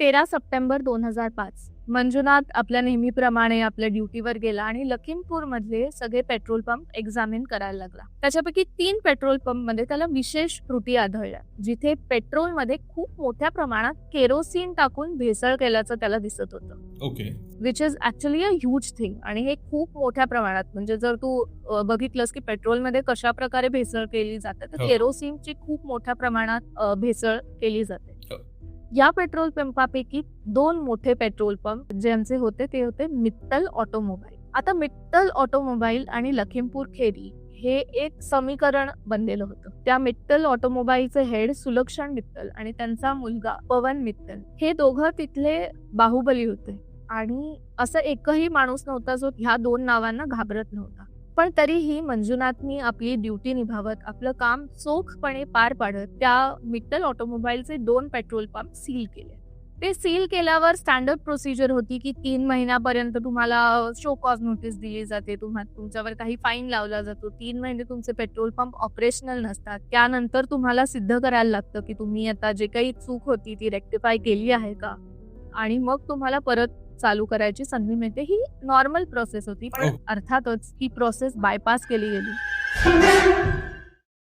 तेरा सप्टेंबर दोन हजार पाच मंजुनाथ आपल्या नेहमीप्रमाणे आपल्या ड्युटीवर गेला आणि लखीमपूर मधले सगळे पेट्रोल पंप एक्झामिन करायला लागला त्याच्यापैकी तीन पेट्रोल पंपमध्ये त्याला विशेष त्रुटी आढळल्या जिथे पेट्रोलमध्ये खूप मोठ्या प्रमाणात केरोसिन टाकून भेसळ केल्याचं त्याला दिसत होतं okay which is actually a huge thing आणि हे खूप मोठ्या प्रमाणात म्हणजे जर तू बघितलंस की पेट्रोलमध्ये कशा प्रकारे भेसळ केली जाते तर हो. केरोसिनची खूप मोठ्या प्रमाणात भेसळ केली जाते. या पेट्रोल पंपापैकी दोन मोठे पेट्रोल पंप ज्यांचे होते ते होते मित्तल ऑटोमोबाईल. आता मित्तल ऑटोमोबाईल आणि लखीमपूर खेरी हे एक समीकरण बनलेलं होतं. त्या मित्तल ऑटोमोबाईलचे हेड सुलक्षण मित्तल आणि त्यांचा मुलगा पवन मित्तल. हे दोघं तिथले बाहुबली होते आणि असं एकही माणूस नव्हता जो ह्या दोन नावांना घाबरत नव्हता. पण तरीही मंजुनाथनी आपली ड्युटी निभावत आपलं काम चोखपणे पार पाडत त्या मित्तल ऑटोमोबाईलचे दोन पेट्रोल पंप सील केले. ते सील केल्यावर स्टँडर्ड प्रोसिजर होती की तीन महिन्यापर्यंत तुम्हाला शो कॉज नोटीस दिली जाते तुम्हाला तुमच्यावर काही फाईन लावला जातो. तीन महिने तुमचे पेट्रोल पंप ऑपरेशनल नसतात. त्यानंतर तुम्हाला सिद्ध करायला लागतं की तुम्ही आता जे काही चूक होती ती रेक्टिफाय केली आहे का? आणि मग तुम्हाला परत चालू करायची संधी मिळते. ही नॉर्मल प्रोसेस होती. पण हो. अर्थातच ही प्रोसेस बायपास केली गेली.